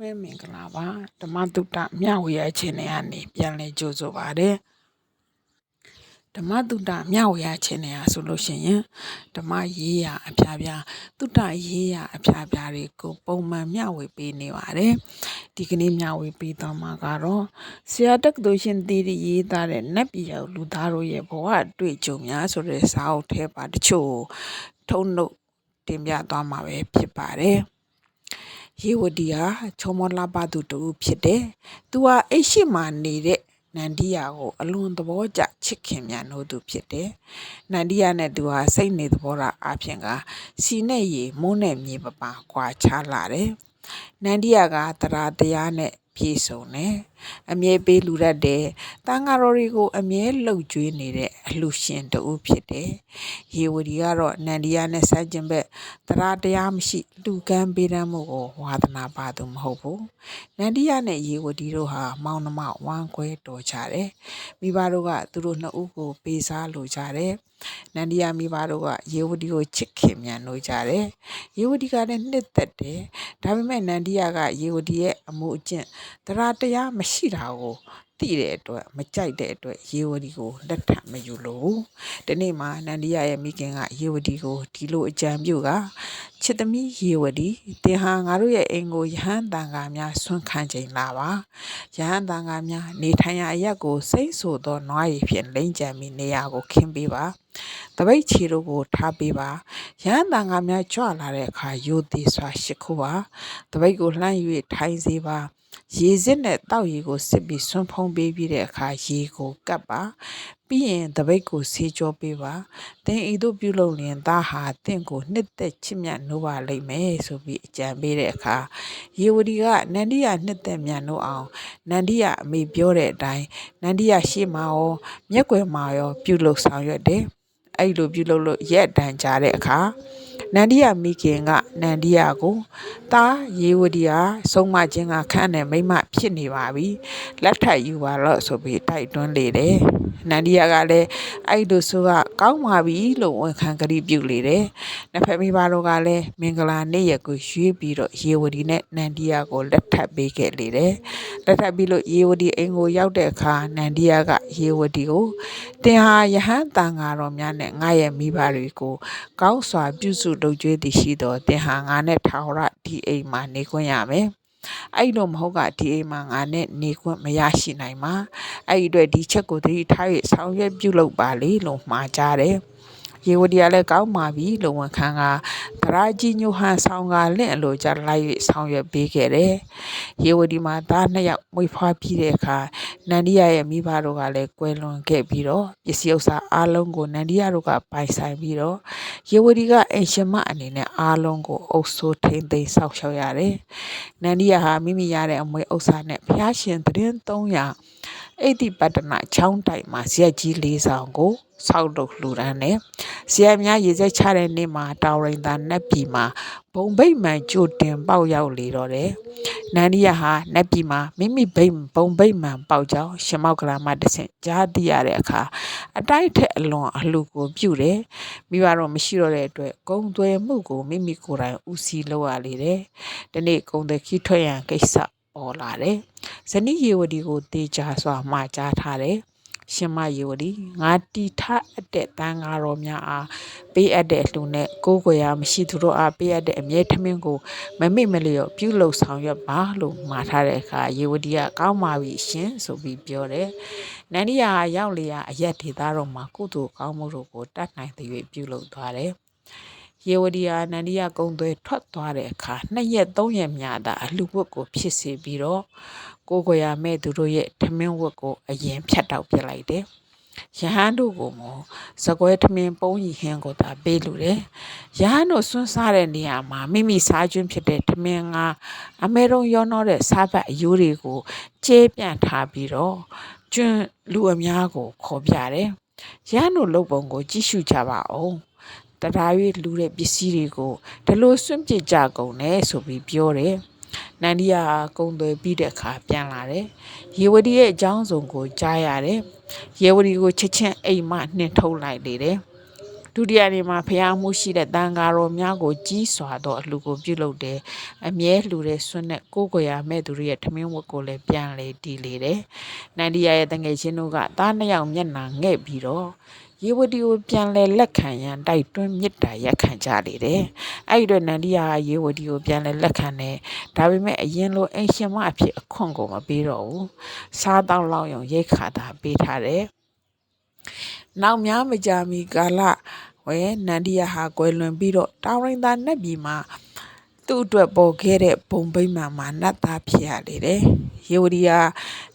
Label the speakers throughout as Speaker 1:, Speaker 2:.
Speaker 1: မဲမင်္ဂလာပါဓမ္မတုတ္တမြဝေရခြင်းနဲ့ကနေပြန်လဲကြိုဆိုပါတယ်ဓမ္မတုတ္တမြဝေရခြင်းနဲ့ဆိုလို့ရှိရင်ဓမ္မရေးရာအပြားပြားတုတ္တရေးရာအပြားပြားတွေကိုပုံမှန်မျှဝေပေးနေပါတယ်ဒီကနေ့မျှဝေပေးသွားမှာကတော့ဆရာတက္ကသိုလ်ရှင်တီရီရေးသားတဲ့နတ်ပြည်ရောက်လူသားတို့ရဲ့ဘဝအတွေ့အကြုံများဆိုတဲ့စာအုပ်ထဲပါတချို့ထုံးနှုတ်တင်ပြသွားမှာပဲဖြစ်ပါတယ် ရေဝတီဟာချောမောလှပသူတူဖြစ်တယ်။သူဟာအိတ်ရှိမှနေတဲ့နန္ဒီယာကိုအလွန်သဘောကျချစ်ခင်မြန်လို့သူဖြစ်တယ်။နန္ဒီယာနဲ့သူဟာစိတ်နေသဘောထားအပြင်ကစီနဲ့ရေမိုးနဲ့မြေပပကွာခြားလာတယ်။နန္ဒီယာကတရားတရားနဲ့ ပြည့်စုံတယ်အမြဲပေးလူရက်တယ်တန်ဃာတော်တွေကိုအမြဲလှုပ်ကြွေးနေတဲ့အလှရှင်တူဖြစ်တယ်ရေဝတီကတော့နန္ဒီယာနဲ့ဆက်ကျင်ဘက်တရားတရားမရှိလူကမ်းပေးတမ်းမှုကိုဝါသနာပါသူမဟုတ်ဘူးနန္ဒီယာနဲ့ရေဝတီတို့ဟာမောင်နှမဝမ်းခွဲတော်ကြတယ်မိဘတို့ကသူတို့နှစ်ဦးကိုပေးစားလိုကြတယ် နန္ဒီယာမိဘတို့ကရေဝတီကိုချစ်ခင်မြန်လို့ကြတယ်ရေဝတီကလည်းနှစ်သက်တယ်ဒါပေမဲ့နန္ဒီယာကရေဝတီရဲ့အမှုအကျင့်တရားတရားမရှိတာကို သိတဲ့အတွက်မကြိုက်တဲ့အတွက်ရေဝတီကိုလက်ထမယူလို့ဒီနေ့မှာနန္ဒီယာရဲ့မိခင်ကရေဝတီကိုဒီလိုအကြံပြုကချစ်သမီးရေဝတီတင်ဟာငါတို့ရဲ့အိမ်ကိုယဟန်တန်ကားများဆွန့်ခံချိန်လာပါယဟန်တန်ကားများနေထိုင်ရာအရက်ကိုစိတ်ဆိုသောနွားရည်ဖြင့်လိမ့်ကြံပြီးနေရာကိုခင်းပေးပါတပိတ်ချီတို့ကိုထားပေးပါရဟန်းတန်ကများကြွလာတဲ့အခါယိုသေးစွာရှိခိုးပါတပိတ်ကိုလှမ်း၍ထိုင်စေပါ ရေစစ်နဲ့တောက်ရေကိုစစ်ပြီးဆွန်းဖုံးပေးပြီးတဲ့အခါရေကိုကပ်ပါပြီးရင်တပိတ်ကိုဆေးကြောပေးပါတင်ဤတို့ပြုလုပ်ရင်သားဟာတင့်ကိုနှစ်သက်ချစ်မြတ်နိုးပါလိမ့်မယ်ဆိုပြီးအကြံပေးတဲ့အခါရေဝတီကနန္ဒီယနှစ်သက်မြတ်နိုးအောင်နန္ဒီယအမေပြောတဲ့အတိုင်းနန္ဒီယရှေ့မှာရောမျက်ွယ်မှာရောပြုလုပ်ဆောင်ရွက်တယ်အဲ့လိုပြုလုပ်လို့ရက်တန်ကြတဲ့အခါ နန္ဒီယာမိခင်ကနန္ဒီယာကိုတာရေဝဒီယာဆုံးမခြင်းကခန့်တဲ့မိမဖြစ်နေပါပြီလက်ထပ်ယူပါတော့ဆိုပြီးတိုက်တွန်းလေတယ်နန္ဒီယာကလည်းအဲ့လိုဆိုကကောင်းပါပြီလို့ဝန်ခံကြည့်ပြုလေတယ်နှစ်ဖက်မိဘတို့ကလည်းမင်္ဂလာနေ့ရက်ကိုရွေးပြီးတော့ရေဝဒီနဲ့နန္ဒီယာကိုလက်ထပ်ပေးခဲ့လေတယ်လက်ထပ်ပြီးလို့ရေဝဒီအိမ်ကိုရောက်တဲ့အခါနန္ဒီယာကရေဝဒီကိုတင်ဟာယဟန်တန်ဃာတော်များနဲ့ငါရဲ့မိဘတွေကိုကောင်းစွာပြုစုလုပ်ကျွေးသည်ရှိတော်တင်ဟာငါနဲ့ထာဝရဒီအိမ်မှာနေခွင့်ရမယ်အဲ့လိုမဟုတ်ကဒီအိမ်မှာငါနဲ့နေခွင့်မရရှိနိုင်မှာအဲ့ဒီအတွက်ဒီချက်ကိုသတိထား၍ဆောင်ရွက်ပြုလုပ်ပါလေလို့မှားကြတယ် ရေဝတီကလည်းကောင်းပါပြီလို့ဝန်ခံကတရာကြီးညိုဟန်ဆောင်ကလင့်အလိုကြလိုက်၍ဆောင်ရွက်ပေးခဲ့တယ်။ရေဝတီမှာသားနှစ်ယောက်မွေးဖွားပြီးတဲ့အခါနန္ဒီယာရဲ့မိဘတို့ကလည်းကွယ်လွန်ခဲ့ပြီးတော့ပစ္စည်းဥစ္စာအားလုံးကိုနန္ဒီယာတို့ကပိုင်ဆိုင်ပြီးတော့ရေဝတီကအင်ရှင်မအနေနဲ့အားလုံးကိုအုပ်စိုးထိန်သိမ်းဆောက်ရှောက်ရတယ်။နန္ဒီယာဟာမိမိရတဲ့အမွေဥစ္စာနဲ့ဖျားရှင်သတင်း300 အိတိပတ္တနာချောင်းတိုင်မှာဇက်ကြီး၄ဆောင်ကိုဆောက်လုပ်လှူဒန်းတယ်။ဇက်များရေစက်ချတဲ့နေ့မှာတောင်ရင်သာနက်ပြည်မှာဘုံဗိမ့်မှန်ကြိုတင်ပေါက်ရောက်လေတော့တယ်။နန္ဒီယဟာနက်ပြည်မှာမိမိဗိမ့်ဘုံဗိမ့်မှန်ပေါက်ကြောင်းရှင်မောက်ကလာမှတဆင့်ကြားသိရတဲ့အခါအတိုက်ထက်အလွန်အလှကိုပြုတယ်။မိဘတော့မရှိတော့တဲ့အတွက်ဂုံသွဲမှုကိုမိမိကိုယ်တိုင်ဦးစီးလုပ်ရလေတယ်။ဒီနေ့ဂုံသွဲခီးထွက်ရန်ကိစ္စ ပေါ်လာတယ်။ဇနီးရေဝတီကိုတေချာစွာမှာကြားထားတယ်။ရှင်မယေဝတီငါတီထအပ်တဲ့တန်ဃာတော်များအားပေးအပ်တဲ့လူနဲ့ကိုးကွယ်ရာမရှိသူတို့အားပေးအပ်တဲ့အမြဲထမင်းကိုမမိတ်မလျော့ပြုလုပ်ဆောင်ရွက်ပါလို့မှာထားတဲ့အခါယေဝတီကကောင်းပါပြီရှင်ဆိုပြီးပြောတယ်။နန္ဒီယာရောက်လျာအရက်ဒေသတော်မှာကုသိုလ်ကောင်းမှုတို့ကိုတတ်နိုင်တဲ့၍ပြုလုပ်သွားတယ်။ ရေဝဒီယာနန္ဒီယကုံသွဲထွက်သွားတဲ့အခါနှစ်ရက်သုံးရက်မြာသာအလှဝတ်ကိုဖြစ်စေပြီးတော့ကိုကိုရမဲ့သူတို့ရဲ့ထမင်းဝတ်ကိုအရင်ဖြတ်တောက်ပြလိုက်တယ်ရဟန်းတို့ကိုမောစကွဲထမင်းပုံးရီဟင်းကိုသာပေးလူတယ်ရဟန်းတို့ဆွန်းစားတဲ့နေရာမှာမိမိစားကျွန်းဖြစ်တဲ့ထမင်းကအမေရုံရောနှောတဲ့စားပတ်အယိုးတွေကိုကျေးပြန့်ထားပြီးတော့ကျွန်းလူအများကိုခေါ်ပြတယ်ရဟန်းတို့လုပ်ပုံကိုကြည့်ရှုကြပါအောင် တရာ၍လူတဲ့ပစ္စည်းတွေကိုဒီလိုစွန့်ပစ်ကြကုန်တယ်ဆိုပြီးပြောတယ်နန္ဒီယာကုံသွယ်ပြီးတဲ့အခါပြန်လာတယ်ရေဝတီရဲ့အကြောင်းစုံကိုကြားရတယ်ရေဝတီကိုချက်ချင်းအိမ်မှနှင်ထုတ်လိုက်လေတယ်ဒဒုတိယနေ့မှာဖျားမှုရှိတဲ့တန်ဃာတော်များကိုကြီးစွာသောအလှကိုပြုလုပ်တယ်အမြဲလှူတဲ့ဆွနဲ့ကိုယ်ကိုယ်ရမဲ့သူတွေရဲ့ထမင်းဝတ်ကိုလည်းပြန်လေတီးလေတယ်နန္ဒီယာရဲ့တငယ်ချင်းတို့ကသားနှစ်ယောက်မျက်နှာငဲ့ပြီးတော့ ရေဝတီကိုပြန်လဲလက်ခံရန်တိုက်တွန်းမြစ်တာရက်ခံကြလေတယ်။အဲ့ဒီတော့နန္ဒီယာရေဝတီကိုပြန်လဲလက်ခံတယ်။ဒါပေမဲ့အရင်လိုအင်ရှင်မအဖြစ်အခွင့်ကိုမပေးတော့ဘူး။စားတောင်းလောက်ရုံရိတ်ခါတာပေးထားတယ်။နောက်များမကြာမီကာလဝဲနန္ဒီယာဟာကွယ်လွန်ပြီးတော့တောင်ရင်သာနက်ပြည်မှာသူ့အတွက်ပေါ်ခဲ့တဲ့ဘုံဗိမာန်မှာနတ်သားဖြစ်ရလေတယ်။ ယေဝဒီယာ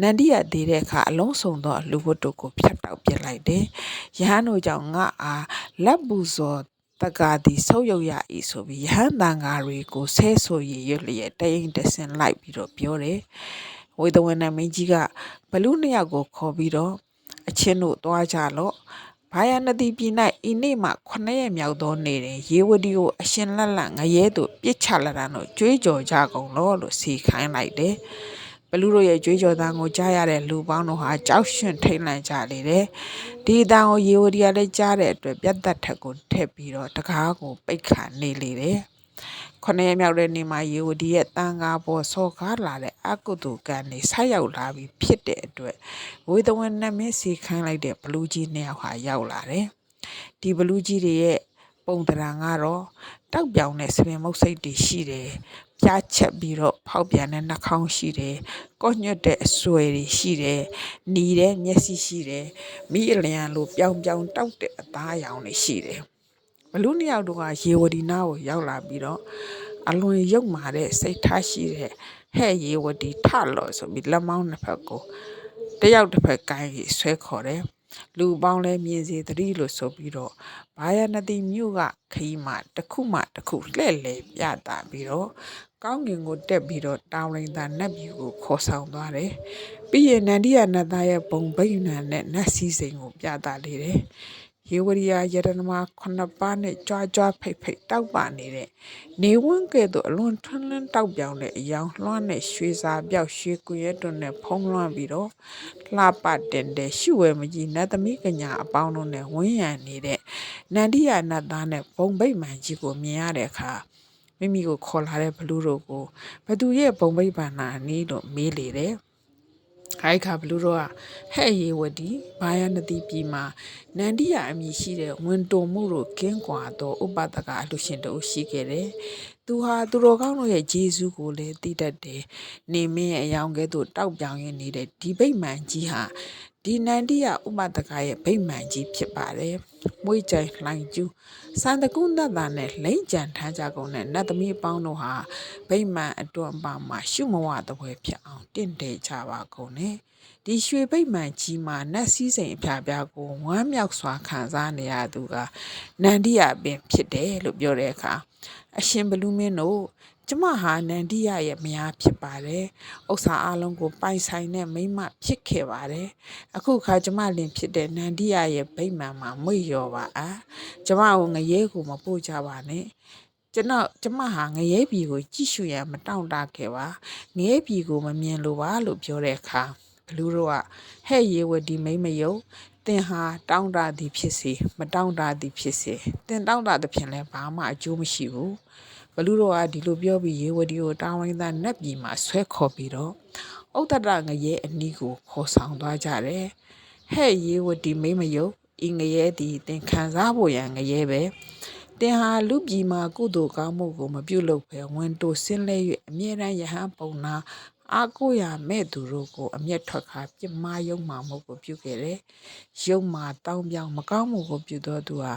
Speaker 1: နန္ဒီယာတည်တဲ့အခါအလုံးစုံသောလူဝတ္တုကိုဖြတ်တောက်ပြစ်လိုက်တယ်။ယဟန်တို့ကြောင့်ငါအားလက်ပူဇော်တကားဒီဆုပ်ယုပ်ရဤဆိုပြီးယဟန်တန်ဃာတွေကိုဆဲဆိုရရွတ်လျက်တရင်တဆင်လိုက်ပြီးတော့ပြောတယ်။ဝေဒဝနမင်းကြီးကဘလူးနှစ်ယောက်ကိုခေါ်ပြီးတော့အချင်းတို့သွားကြလော့ဘာယာနတိပြည်၌ဤနေ့မှ9ရက်မြောက်သောနေ့တွင်ရေဝတီကိုအရှင်လက်လက်ငရဲသို့ပြစ်ချလာတာတို့ကြွေးကြော်ကြကုန်လောလို့စီခိုင်းလိုက်တယ်။ ဘလူးတို့ရဲ့ကြွေးကြော်သံကိုကြားရတဲ့လူပေါင်းတို့ဟာကြောက်ရွံ့ထိတ်လန့်ကြလေတယ်။ဒီအတန်ကိုရေဝတီကလည်းကြားတဲ့အတွက်ပြတ်သက်ထက်ကိုထက်ပြီးတော့တကားကိုပိတ်ခါနေလေတယ်။ခொနည်းမြောက်တဲ့နေ့မှာယေဝဒီရဲ့တန်ခါပေါ်ဆော့ကားလာတဲ့အကုသိုလ်ကံနေဆက်ရောက်လာပြီးဖြစ်တဲ့အတွက်ဝေဒဝန်နမင်းစီခိုင်းလိုက်တဲ့ဘလူးကြီးနှစ်ယောက်ဟာရောက်လာတယ်။ဒီဘလူးကြီးတွေရဲ့ ပုံတရာကတော့တောက်ပြောင်တဲ့စပင်မုတ်စိတ်တွေရှိတယ်။ပြားချက်ပြီးတော့ဖောက်ပြန်တဲ့နှာခေါင်းရှိတယ်။ကော့ညွတ်တဲ့အဆွဲတွေရှိတယ်။หนีတဲ့မျက်စိရှိတယ်။မိအလျံလိုပြောင်ပြောင်တောက်တဲ့အသားရောင်တွေရှိတယ်။ဘလူးနှစ်ယောက်တို့ကရေဝတီနားကိုရောက်လာပြီးတော့အလွန်ရုပ်မာတဲ့စိတ်ထားရှိတဲ့ဟဲ့ရေဝတီထလော်ဆိုပြီးလက်မောင်းနှစ်ဖက်ကိုတယောက်တစ်ဖက်ကိုင်းပြီးဆွဲခေါ်တယ် လူပေါင်းလဲမြင်စေတတိလို့ဆိုပြီးတော့ဘာယာနတိမြို့ကခီးမှတစ်ခုမှတစ်ခုလှဲ့လေပြတာပြီးတော့ကောင်းကင်ကိုတက်ပြီးတော့တောင်ရိန်သာနတ်ပြည်ကိုခေါ်ဆောင်သွားတယ်ပြီးရင်နန္ဒီယာနတ်သားရဲ့ဘုံဗိဉ္ဏနဲ့နတ်စည်းစိမ်ကိုပြတာလေတယ် ရေဝရိယယတနမခုနှစ်ပါးနဲ့ကြွားကြွားဖိတ်ဖိတ်တောက်ပနေတဲ့နေဝန်းကဲ့သို့အလွန်ထွန်းလန်းတောက်ပြောင်တဲ့အယောင်လွှမ်းတဲ့ရွှေစာပြောက်ရွှေကွရဲတွန်းနဲ့ဖုံးလွှမ်းပြီးတော့လှပတင်တဲ့ရှုဝဲမကြီးနတ်သမီးကညာအပေါင်းတို့နဲ့ဝန်းရံနေတဲ့နန္ဒီယာနတ်သားနဲ့ဘုံဗိတ်မှန်ကြီးကိုမြင်ရတဲ့အခါမိမိကိုခေါ်လာတဲ့ဘလူးတို့ကိုဘသူရဲ့ဘုံဗိတ်ပန္နာနီးလို့မေးလေတယ် ခိုင်ခါဘလူးတော့ဟဲ့ရေဝတီဘာယနတိပြည်မှာနန္ဒီယာအမည်ရှိတဲ့ဝင်တုံမှုတို့ကင်းကွာသောဥပဒကအလူရှင်တို့ရှိခဲ့တယ်။သူဟာသူတော်ကောင်းတို့ရဲ့ဂျေဇုကိုလည်းသိတတ်တယ်။နေမင်းရဲ့အယောင်ကဲ့သို့တောက်ပြောင်ရင်းနေတဲ့ဒီဗိမ္မာန်ကြီးဟာ ဒီနန္ဒီယဥပဒကရဲ့ဗိမာန်ကြီးဖြစ်ပါတယ်။မွေးကြိုင်လှိုင်ကျူးစံတကုနတ်တာနဲ့လိမ့်ကြံထမ်းကြကုန်တဲ့နတ်သမီးပေါင်းတို့ဟာဗိမာန်အတွန်းပါမှာရှုမဝတပွဲဖြစ်အောင်တင့်တယ်ကြပါကုန်နဲ့ဒီရွှေဗိမာန်ကြီးမှာနတ်စည်းစိမ်အဖျားပြားကိုဝမ်းမြောက်စွာခံစားနေရသူကနန္ဒီယပင်ဖြစ်တယ်လို့ပြောတဲ့အခါအရှင်ဘလူးမင်းတို့ ကျမဟာနန္ဒီယရဲ့မယားဖြစ်ပါတယ်။ဥစ္စာအလုံးကိုပိုင်ဆိုင်တဲ့မိမဖြစ်ခဲ့ပါတယ်။အခုခါကျမလင်ဖြစ်တဲ့နန္ဒီယရဲ့ဗိမာန်မှာမွေရောပါအား။ကျမကိုငရဲကိုမပို့ကြပါနဲ့။ကျွန်တော်ကျမဟာငရဲပြည်ကိုကြည့်ရှုရန်မတောင့်တခဲ့ပါ။ငရဲပြည်ကိုမမြင်လိုပါလို့ပြောတဲ့အခါဘလူးတို့ကဟဲ့ရေဝဒီမိမယုံတင်ဟာတောင်းတသည်ဖြစ်စေမတောင်းတသည်ဖြစ်စေတင်တောင်းတသဖြင့်လည်းဘာမှအကျိုးမရှိဘူး ဘလူးတော်ကဒီလိုပြောပြီးရေဝတီကိုတာဝန်သားနတ်ပြည်မှာဆွဲခေါ်ပြီးတော့ဥဒ္ဒတငရဲအနီးကိုခေါ်ဆောင်သွားကြတယ်ဟဲ့ရေဝတီမိမယုတ်ဤငရဲသည်သင်ခံစားဖို့ရန်ငရဲပဲတင်ဟာလူပြည်မှာကုသိုလ်ကောင်းမှုကိုမပြုလုပ်ပဲဝင်တိုဆင်းလဲ၍အမြဲတမ်းယဟန်ပုံနာ အာကိုရမဲ့သူတို့ကို အမျက်ထွက်ခါပြမယုံမှမှုကိုပြုခဲ့တယ်။ယုံမှတောင်းပြောင်းမကောင်းမှုကိုပြုသောသူဟာ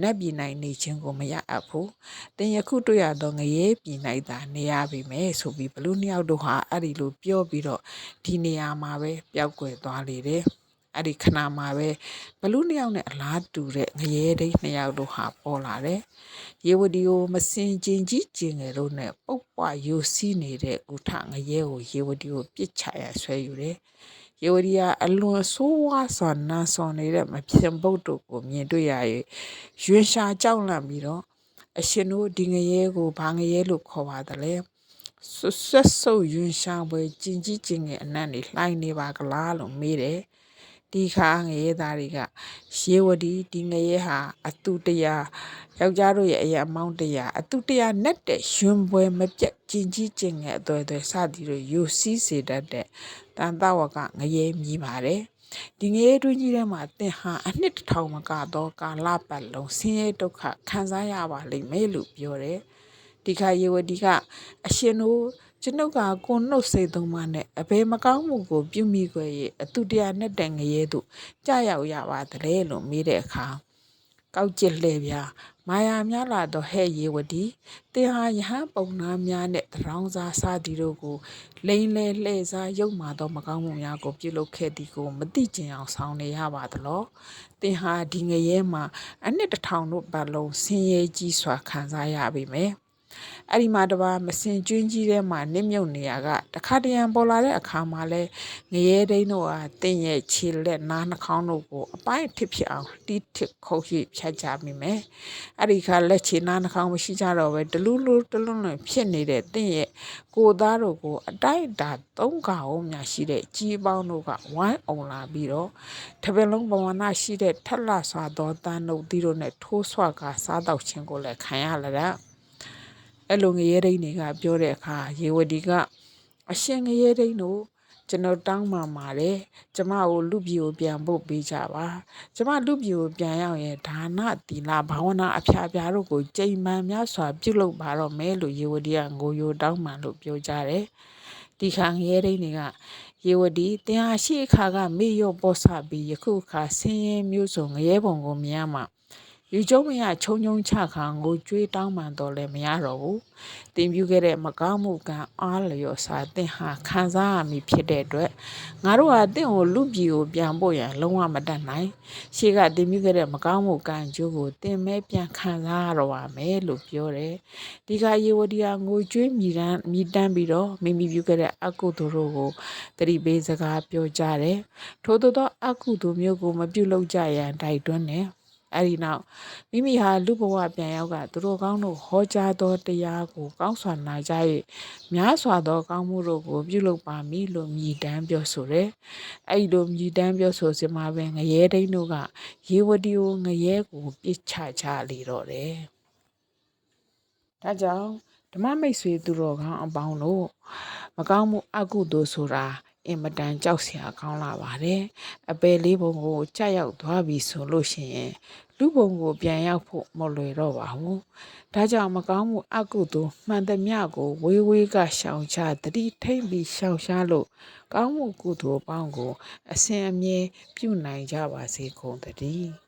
Speaker 1: နတ်ပြည်၌နေခြင်းကိုမရအပ်ဘူး။တင်ယခုတွေ့ရသောငရဲပြည်၌သာနေရပြီမယ်ဆိုပြီးဘလူးနှစ်ယောက်တို့ဟာအဲ့ဒီလိုပြောပြီးတော့ဒီနေရာမှာပဲပျောက်ကွယ်သွားလေတယ်။ အဲ့ဒီခဏမှာပဲဘလူးနှစ်ယောက်နဲ့အလားတူတဲ့ငရဲဒိတ်နှစ်ယောက်တို့ဟာပေါ်လာတယ်ရေဝတီကိုမစင်ကျင်ကြီးကျင်ငယ်လို့နဲ့ပုတ်ပွားယိုစီးနေတဲ့ကုထငရဲကိုရေဝတီကိုပြစ်ချရဆွဲယူတယ်ရေဝတီကအလွန်ဆိုးဝါးစွာနာဆွန်နေတဲ့မဖြင်ပုတ်တို့ကိုမြင်တွေ့ရ၍ရွှင်ရှာကြောက်လန့်ပြီးတော့အရှင်တို့ဒီငရဲကိုဘာငရဲလို့ခေါ်ပါသလဲဆွတ်ဆုပ်ရွှင်ရှာပွဲကျင်ကြီးကျင်ငယ်အနံ့နေလှိုင်းနေပါကလားလို့မေးတယ် ဒီခါငရဲသားတွေကရေဝတီဒီငရဲဟာအတုတရားယောက်ျားတို့ရဲ့အရာအမောင်းတရားအတုတရားနဲ့တဲ့ရွှင်ပွဲမပြတ်ကျင်ကြီးကျင်ငယ်အသွဲသွဲစသည်တို့ယူစည်းစေတတ်တဲ့တန်တဝကငရဲမြည်ပါတယ်ဒီငရဲတွင်းကြီးထဲမှာသင်ဟာအနှစ်တစ်ထောင်မကတော့ကာလပတ်လုံးဆင်းရဲဒုက္ခခံစားရပါလိမ့်မယ်လို့ပြောတယ်ဒီခါယေဝတီကအရှင်တို့ ကျွန်ုပ်ကကိုနှုတ်စိတ်သုံးပါနဲ့အဘယ်မကောင်းမှုကို ပြုမိခွေရဲ့အတုတရားနဲ့တန်ငရဲတို့ကြာရောက်ရပါတည်းလို့မေးတဲ့အခါကောက်ကျစ်လှဲ့ပြမာယာများလာတော့ဟဲ့ရေဝတီတင်ဟာယဟန်ပုံနာများနဲ့တရောင်းစားစားသည်တို့ကိုလိန်လဲလှဲ့စားရုပ်မာတော့မကောင်းမှုများကိုပြုလုပ်ခဲ့သည်ကိုမသိကျင်အောင်ဆောင်နေရပါသလောတင်ဟာဒီငရဲမှာအနှစ်တစ်ထောင်တို့ပတ်လုံးဆင်းရဲကြီးစွာခံစားရပြီမယ် အဲ့ဒီမှာတပါမစင်ကျွင်းကြီးထဲမှာနစ်မြုပ်နေရကတခါတရံပေါ်လာတဲ့အခါမှာလဲငရဲဒိန်းတို့ဟာတင်းရဲ့ခြေလက်နားနှာခေါင်းတို့ကိုအပိုင်းထစ်ဖြစ်အောင်တီးထစ်ခုတ်၍ဖြတ်ကြမိမယ်အဲ့ဒီခါလက်ခြေနားနှာခေါင်းမရှိကြတော့ပဲဒလူးလူးတလွန်းလွန်းဖြစ်နေတဲ့တင်းရဲ့ကိုသားတို့ကိုအတိုက်အတာသုံးကောင်များရှိတဲ့ကြီးပေါင်းတို့ကဝိုင်းအောင်လာပြီးတော့တပင်လုံးပဝနာရှိတဲ့ထက်လစွာသောတန်တို့သီးတို့နဲ့ထိုးဆွကစားတော့ခြင်းကိုလည်းခံရလာတာ အဲ့လိုငရဲဒိန်းတွေကပြောတဲ့အခါရေဝတီကအရှင်ငရဲဒိန်းတို့ကျွန်တော်တောင်းပန်ပါတယ်ကျမကိုလူပြည်ကိုပြန်ဖို့ပေးကြပါကျမလူပြည်ကိုပြန်ရောက်ရင်ဒါနသီလဘာဝနာအဖျားဖျားတို့ကိုကြိမ်မှန်များစွာပြုလုပ်ပါတော့မယ်လို့ရေဝတီကငိုယိုတောင်းပန်လို့ပြောကြတယ်ဒီခါငရဲဒိန်းတွေကရေဝတီတင်ဟာရှိအခါကမေ့ရော့ပေါ်ဆပြီးယခုအခါဆင်းရဲမျိုးစုံငရဲပုံကိုမြင်ရမှာ ယူကျုံမရခြုံငုံချခံကိုကြွေးတောင်းပန်တော့လည်းမရတော့ဘူးတင်ပြခဲ့တဲ့မကောင်းမှုကံအားလျော်စာတင်ဟာခံစားရမည်ဖြစ်တဲ့အတွက်ငါတို့ဟာတင့်ကိုလူပြည်ကိုပြန်ဖို့ရန်လုံးဝမတတ်နိုင်ရှေ့ကတင်ပြခဲ့တဲ့မကောင်းမှုကံကျိုးကိုတင်မဲပြန်ခံစားရတော့ပါမယ်လို့ပြောတယ်ဒီကယေဝတီဟာငိုကြွေးမြည်တမ်းမြည်တမ်းပြီးတော့မိမိပြုခဲ့တဲ့အကုသိုလ်တို့ကိုတတိပေးစကားပြောကြတယ်ထို့သောအကုသိုလ်မျိုးကိုမပြုလုပ်ကြရန်တိုက်တွန်းတယ် အဲ့ဒီနောက်မိမိဟာလူဘဝပြန်ရောက်ကသူတို့ကောင်းတို့ဟောကြားသောတရားကိုကောင်းစွာနာကြ၍များစွာသောကောင်းမှုတို့ကိုပြုလုပ်ပါမည်လို့မြည်တမ်းပြောဆိုတယ်။အဲ့ဒီလိုမြည်တမ်းပြောဆိုစမှာပင်ငရဲတိန်တို့ကရေဝတီကိုငရဲကိုပြစ်ချချလေတော့တယ်။ဒါကြောင့်ဓမ္မမိတ်ဆွေသူတော်ကောင်းအပေါင်းတို့မကောင်းမှုအကုသိုလ်ဆိုတာ အင်မတန်ကြောက်စရာကောင်းလာပါတယ်အပယ်လေးပုံကိုကြာရောက်သွားပြီဆိုလို့ရှိရင်လူပုံကိုပြန်ရောက်ဖို့မလွယ်တော့ပါဘူးဒါကြောင့်မကောင်းမှုအကုသို့မှန်သမျှကိုဝေးဝေးကရှောင်ချတတိထိမ့်ပြီးရှောင်ရှားလို့ကောင်းမှုကုသိုလ်ပေါင်းကို အစဉ်အမြဲပြုနိုင်ကြပါစေကုန်သတည်း